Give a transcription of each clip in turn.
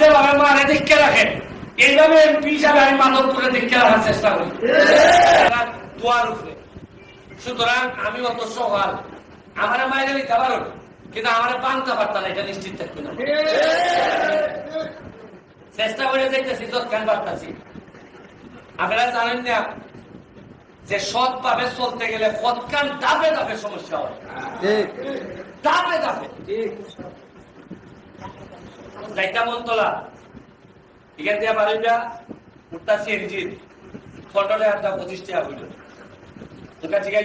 যেভাবে মারে রাখেন। এইভাবে এমপি হিসাবে আমি করে দেখতে রাখার চেষ্টা করি। দোয়ার উপরে। সুতরাং আমি অত সকাল আমার মায়ের পারো কিন্তু আমার পারতাম এটা নিশ্চিত থাকবে না। চেষ্টা করে যাইতেছি যৎকান পারতাছি। আপনারা জানেন না যে সৎ ভাবে চলতে গেলে সৎকান দাবে দাবে সমস্যা হয়। যাইতা মন্তলা। এখান থেকে বাড়িটা উঠতা সিএনজির ফটোলে একটা পঁচিশ টাকা হইল।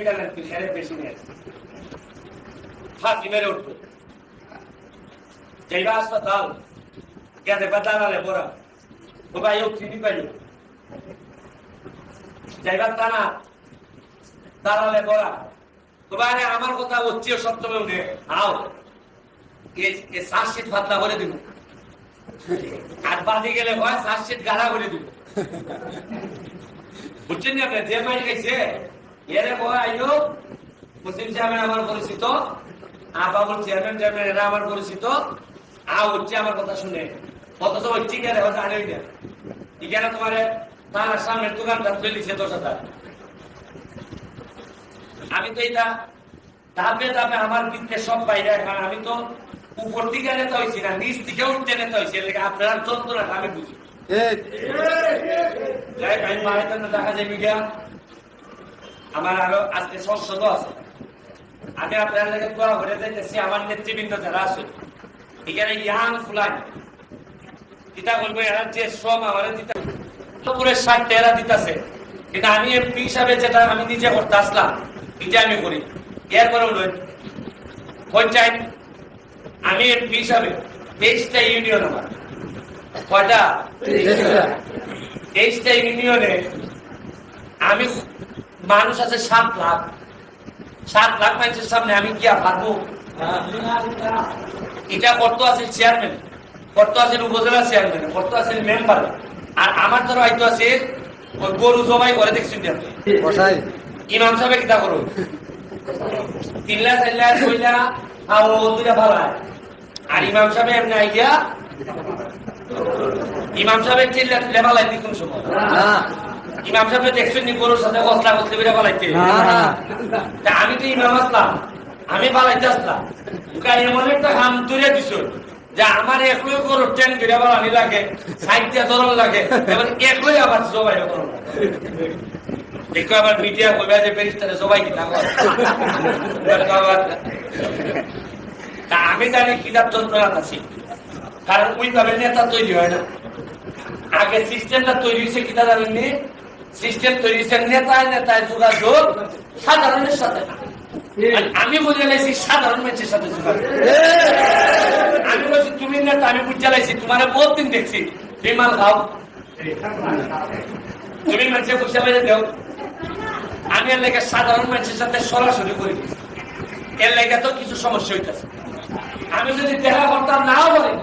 গেলেন তুই হেরে বেশি নিয়ে ফাঁকি মেরে উঠবো যাইবা হাসপাতাল। গেছে দাঁড়ালে পড়া। ও ভাই, ও চিনি পাইল? দাঁড়ালে পড়া। আমার কথা হচ্ছে সপ্তমে উঠে। আও। এ সাতশিট ফাতলা করে দিব। আর বাদি গেলে গাড়া বুঝছেন না আপনি? যে গেছে, এরে মুসলিম চেয়ারম্যান আমার পরিচিত। চেয়ারম্যান চেয়ারম্যান এরা আমার পরিচিত। আ হচ্ছে আমার কথা শুনে। টিকারে হয়তো তোমার তার দশ হাজার। আমি তো এটা ধাপে ধাপে আমার বৃত্তে সব বাইরে, কারণ আমি তো উপর দিকে নেতা হয়েছি না নিচ থেকে উঠতে নেতা হয়েছি আপনার যন্ত্রণাটা আমি বুঝি। দেখা যায় মিডিয়া। আমার আরও আজকে সংসদ আছে। আমি আপনার লেগে দোয়া করে যাইতেছি আমার নেতৃবৃন্দ যারা আছে। এখানে ইয়াং ফুলান কিতা বলব এরা যে শ্রম আমার দিতে পুরো ষাট এরা দিতেছে। কিন্তু আমি এমপি হিসাবে যেটা আমি নিজে করতে আসলাম নিজে আমি করি। এরপরে নয় পঞ্চায়েত আমি এমপি হিসাবে? তেইশটা ইউনিয়ন আমার। কয়টা? তেইশটা। ইউনিয়নে আমি মানুষ আছে সাত লাখ। সাত লাখ মানুষের সামনে আমি কি আর পারব এটা কত আছে চেয়ারম্যান কত আছে উপজেলা চেয়ারম্যান কত আছে মেম্বার আর আমার ধরো হয়তো আছে গরু জবাই করে দেখছেন ইমাম সাহেব কিতা করো তিনলা চাইলা কইলা আর ও দুইটা ভাড়ায় আর ইমাম সাহেব এমনি আইডিয়া ইমাম সাহেবের চিল্লা চিল্লা ভালাই দিকুন সময়। ইমাম সাহেব দেখছেন নি গরুর সাথে কসলা কসলি করে পালাইতে তা আমি তো ইমাম আসলাম আমি পালাইতে আসলাম। ওকে এমন একটা হাম তুলে দিছ যে আমার ট্রেন করে লাগে সাইডটা ধরন লাগে এবার আবার ধরন দেখো আবার মিডিয়া যে তা আমি জানি কিতাব কারণ ওইভাবে নেতা তৈরি হয় না। আগে সিস্টেমটা তৈরি হয়েছে সিস্টেম তৈরি হয়েছে নেতায় নেতায় যোগাযোগ, সাধারণের সাথে। আমি বুঝে লাইছি সাধারণ মানুষের সাথে আমি বলছি, তুমি নেতা, আমি বুঝে লাইছি। তোমার বহুত দিন দেখছি। বিমাল খাও। তুমি মানুষের লাইলে দেও। আমি এর লেগে সাধারণ মানুষের সাথে সরাসরি করি এর লেগে তো কিছু সমস্যা হইতেছে। আমি যদি দেখা করতাম নাও বলি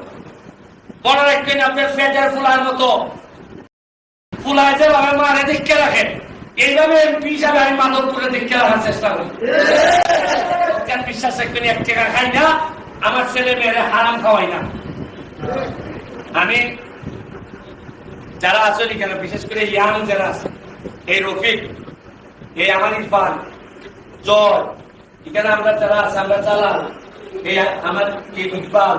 মনে রাখবেন আপনার ফেটের ফুলার মতো ফুলায় মারে দেখতে রাখেন এইভাবে এমপি হিসাবে আমি দেখতে রাখার চেষ্টা করি। বিশ্বাস রাখবেন এক টাকা খাই না, আমার ছেলে হারাম খাওয়াই না। আমি যারা আছেন এখানে, বিশেষ করে ইয়াং যারা আছে, এই রফিক এই আমার ইরফান জয় এখানে আমরা যারা আছে আমরা চালাল এই আমার ইকবাল